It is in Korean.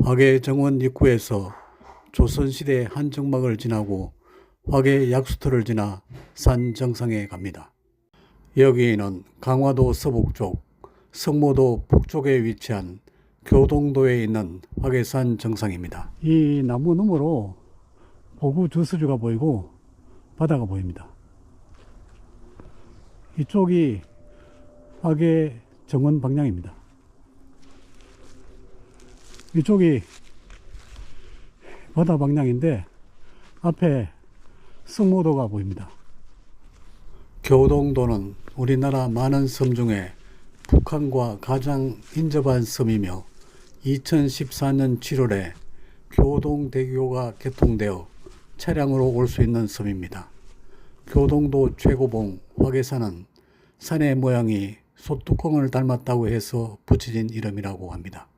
화계 정원 입구에서 조선시대 한정막을 지나고 화계 약수터를 지나 산 정상에 갑니다. 여기는 강화도 서북쪽, 성모도 북쪽에 위치한 교동도에 있는 화계산 정상입니다. 이 나무 너머로 보구 주스주가 보이고 바다가 보입니다. 이쪽이 화계 정원 방향입니다. 이쪽이 바다 방향인데 앞에 성모도가 보입니다. 교동도는 우리나라 많은 섬 중에 북한과 가장 인접한 섬이며 2014년 7월에 교동대교가 개통되어 차량으로 올 수 있는 섬입니다. 교동도 최고봉 화계산은 산의 모양이 소뚜껑을 닮았다고 해서 붙여진 이름이라고 합니다.